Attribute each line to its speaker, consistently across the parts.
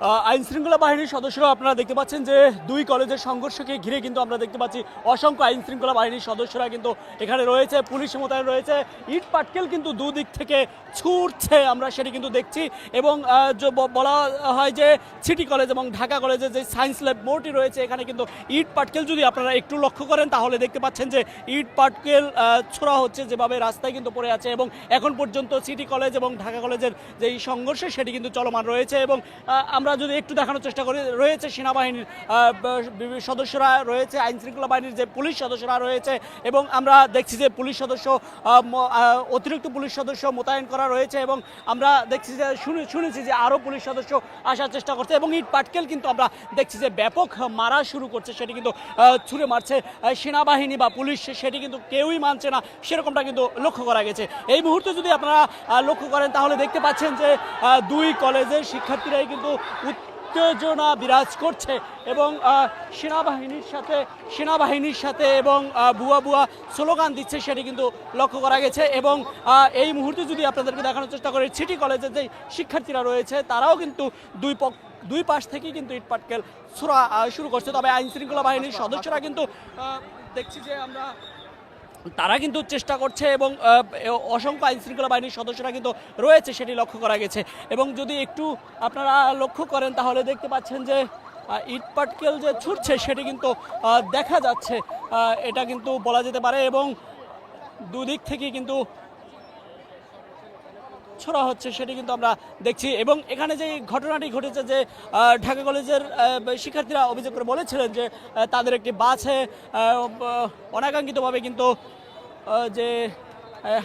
Speaker 1: আইন শৃঙ্খলা বাহিনীর সদস্যরা আপনারা দেখতে পাচ্ছেন যে দুই কলেজের সংঘর্ষকে ঘিরে কিন্তু আমরা দেখতে পাচ্ছি অসংখ্য আইন শৃঙ্খলা বাহিনীর সদস্যরা কিন্তু এখানে রয়েছে পুলিশ মোতায়েন রয়েছে। ইট পাটকেল কিন্তু দুদিক থেকে ছুটছে আমরা সেটি কিন্তু দেখছি। এবং বলা হয় যে সিটি কলেজ এবং ঢাকা কলেজে যে সায়েন্স ল্যাব মোড়টি রয়েছে এখানে কিন্তু ইট পাটকেল যদি আপনারা একটু লক্ষ্য করেন তাহলে দেখতে পাচ্ছেন যে ইট পাটকেল ছোড়া হচ্ছে যেভাবে রাস্তায় কিন্তু পড়ে আছে এবং এখন পর্যন্ত সিটি কলেজ এবং ঢাকা কলেজের যে এই সংঘর্ষ সেটি কিন্তু চলমান রয়েছে এবং আহ, আমরা যদি একটু দেখানোর চেষ্টা করি, রয়েছে সেনাবাহিনীর সদস্যরা রয়েছে, আইন শৃঙ্খলা বাহিনীর যে পুলিশ সদস্যরা রয়েছে এবং আমরা দেখছি যে পুলিশ সদস্য অতিরিক্ত পুলিশ সদস্য মোতায়েন করা রয়েছে এবং আমরা দেখছি যে, শুনে, শুনেছি যে আরও পুলিশ সদস্য আসার চেষ্টা করছে এবং ইট পাটকেল কিন্তু আমরা দেখছি যে ব্যাপক মারা শুরু করছে, সেটি কিন্তু ছুঁড়ে মারছে সেনাবাহিনী বা পুলিশ, সেটি কিন্তু কেউই মানছে না, সেরকমটা কিন্তু লক্ষ্য করা গেছে। এই মুহূর্তে যদি আপনারা লক্ষ্য করেন, তাহলে দেখতে পাচ্ছেন যে দুই কলেজের শিক্ষার্থীরাই কিন্তু উত্তেজনা বিরাজ করছে এবং সেনাবাহিনীর সাথে সেনাবাহিনীর সাথে এবং বুয়া বুয়া স্লোগান দিচ্ছে সেটি কিন্তু লক্ষ্য করা গেছে এবং এই মুহূর্তে যদি আপনাদেরকে দেখানোর চেষ্টা করি, সিটি কলেজের যে শিক্ষার্থীরা রয়েছে তারাও কিন্তু দুই পক্ষ দুই পাশ থেকেই কিন্তু ইটপাটকেল ছোড়া শুরু করছে। তবে আইন শৃঙ্খলা বাহিনীর সদস্যরা কিন্তু দেখছি যে আমরা তারা কিন্তু চেষ্টা করছে এবং অসংখ্য আইন শৃঙ্খলা বাহিনীর সদস্যরা কিন্তু রয়েছে, সেটি লক্ষ্য করা গেছে। এবং যদি একটু আপনারা লক্ষ্য করেন, তাহলে দেখতে পাচ্ছেন যে ইটপাটকেল ইট পাটকেল যে ছুটছে, সেটি কিন্তু দেখা যাচ্ছে। এটা কিন্তু বলা যেতে পারে এবং দুদিক থেকে কিন্তু ছোড়া হচ্ছে সেটি কিন্তু আমরা দেখছি। এবং এখানে যে ঘটনাটি ঘটেছে যে ঢাকা কলেজের শিক্ষার্থীরা অভিযোগ করে বলেছিলেন যে তাদের একটি বাসে অনাকাঙ্ক্ষিতভাবে কিন্তু যে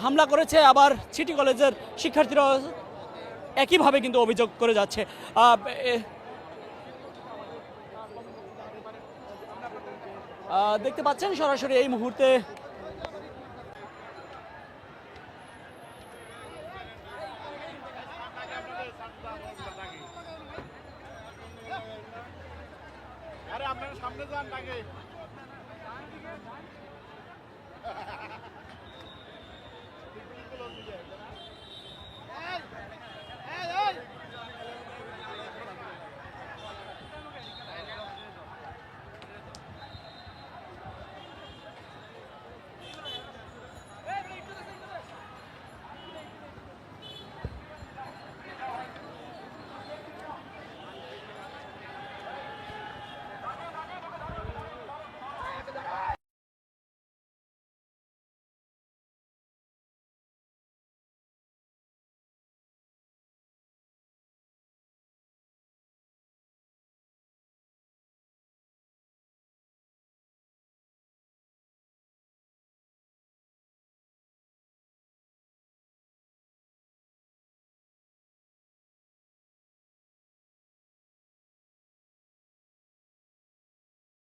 Speaker 1: হামলা করেছে। আবার সিটি কলেজের শিক্ষার্থীরা একইভাবে কিন্তু অভিযোগ করে যাচ্ছে। দেখতে পাচ্ছেন সরাসরি এই মুহূর্তে
Speaker 2: আপনারা সামনে যান আগে।